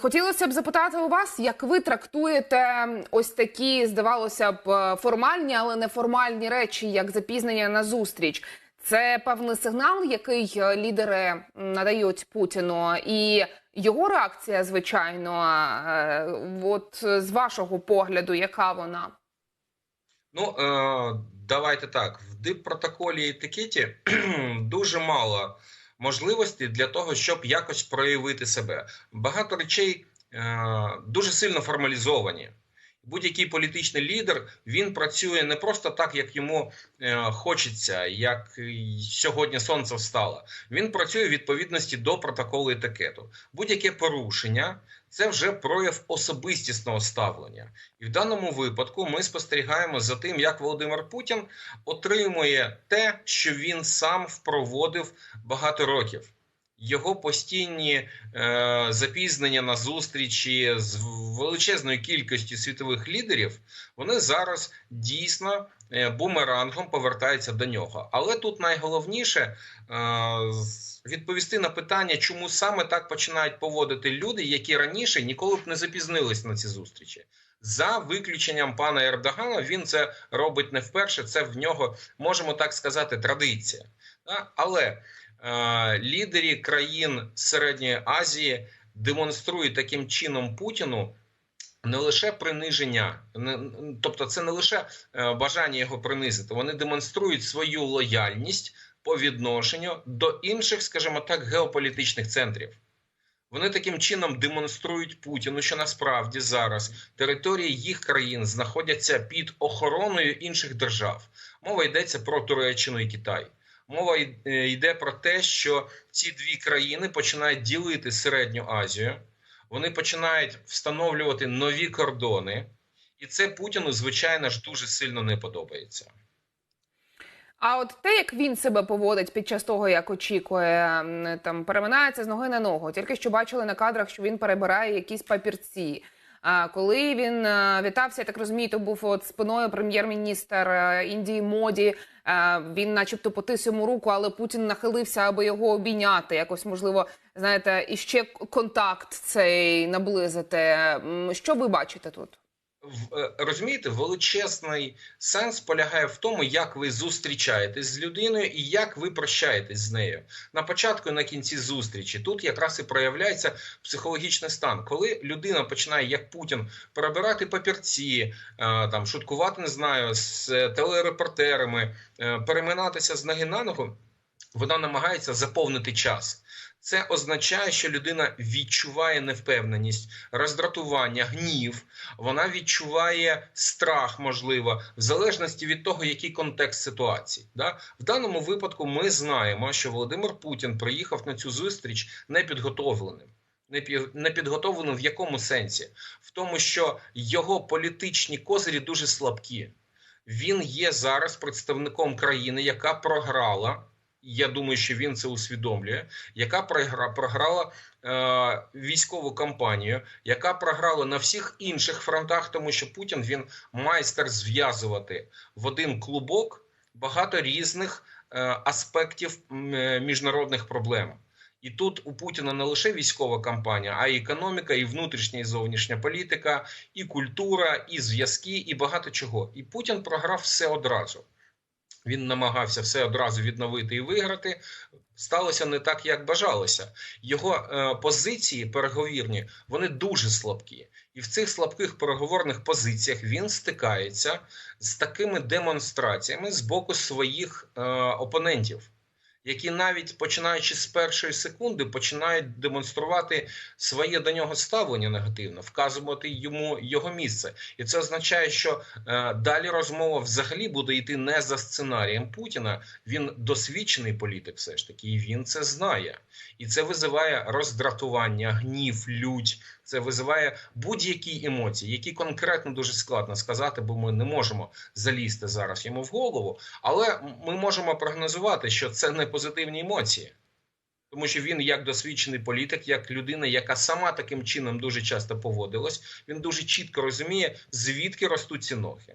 Хотілося б запитати у вас, як ви трактуєте ось такі, здавалося б, е, формальні, але неформальні речі, як запізнення на зустріч. Це певний сигнал, який е, лідери надають Путіну, і його реакція, звичайно, е, от з вашого погляду, яка вона? Ну, давайте так. В диппротоколі етикеті дуже мало можливостей для того, щоб якось проявити себе. Багато речей е, дуже сильно формалізовані. Будь-який політичний лідер він працює не просто так, як йому е, хочеться, як сьогодні сонце встало. Він працює в відповідності до протоколу етикету. Будь-яке порушення це вже прояв особистісного ставлення. І в даному випадку ми спостерігаємо за тим, як Володимир Путін отримує те, що він сам впроводив багато років. Його постійні е, запізнення на зустрічі з величезною кількістю світових лідерів, вони зараз дійсно е, бумерангом повертаються до нього. Але тут найголовніше е, відповісти на питання, чому саме так починають поводити люди, які раніше ніколи б не запізнились на ці зустрічі. За виключенням пана Ердогана, він це робить не вперше. Це в нього можемо так сказати традиція. Але е, лідери країн Середньої Азії демонструють таким чином Путіну не лише приниження, тобто це не лише е, бажання його принизити, вони демонструють свою лояльність по відношенню до інших, скажімо так, геополітичних центрів. Вони таким чином демонструють Путіну, що насправді зараз території їх країн знаходяться під охороною інших держав. Мова йдеться про Туреччину і Китай. Мова е, йде про те, що ці дві країни починають ділити Середню Азію, вони починають встановлювати нові кордони, і це Путіну, звичайно ж, дуже сильно не подобається. А от те, як він себе поводить під час того, як очікує, там переминається з ноги на ногу. Тільки що бачили на кадрах, що він перебирає якісь папірці. Коли він е, вітався, я так розумію, то був от спиною прем'єр-міністр е, Індії Моді. Е, Він, начебто, потис йому руку, але Путін нахилився, аби його обійняти. Якось можливо, знаєте, і ще контакт цей наблизити. Що ви бачите тут? Е, Розумієте, величезний сенс полягає в тому, як ви зустрічаєтесь з людиною і як ви прощаєтесь з нею на початку і на кінці зустрічі. Тут якраз і проявляється психологічний стан, коли людина починає, як Путін, перебирати папірці, е, там шуткувати, не знаю, з телерепортерами, е, переминатися з ноги на ногу. Вона намагається заповнити час. Це означає, що людина відчуває невпевненість, роздратування, гнів. Вона відчуває страх, можливо, в залежності від того, який контекст ситуації. Да? В даному випадку ми знаємо, що Володимир Путін приїхав на цю зустріч непідготовленим. Непі- Непідготовленим в якому сенсі? В тому, що його політичні козирі дуже слабкі. Він є зараз представником країни, яка програла. Я думаю, що він це усвідомлює, яка програ- програла е, військову кампанію, яка програла на всіх інших фронтах, тому що Путін він майстер зв'язувати в один клубок багато різних е, аспектів е, міжнародних проблем. І тут у Путіна не лише військова кампанія, а й економіка, і внутрішня і зовнішня політика, і культура, і зв'язки, і багато чого. І Путін програв все одразу. Він намагався все одразу відновити і виграти. Сталося не так, як бажалося. Його е, позиції переговірні вони дуже слабкі, і в цих слабких переговорних позиціях він стикається з такими демонстраціями з боку своїх е, опонентів, які навіть починаючи з першої секунди починають демонструвати своє до нього ставлення негативне, вказувати йому його місце, і це означає, що е, далі розмова взагалі буде йти не за сценарієм Путіна. Він досвідчений політик, все ж таки, і він це знає, і це визиває роздратування, гнів, лють. Це визиває будь-які емоції, які конкретно дуже складно сказати, бо ми не можемо залізти зараз йому в голову. Але ми можемо прогнозувати, що це не позитивні емоції. Тому що він, як досвідчений політик, як людина, яка сама таким чином дуже часто поводилась, він дуже чітко розуміє, звідки ростуть ці ноги.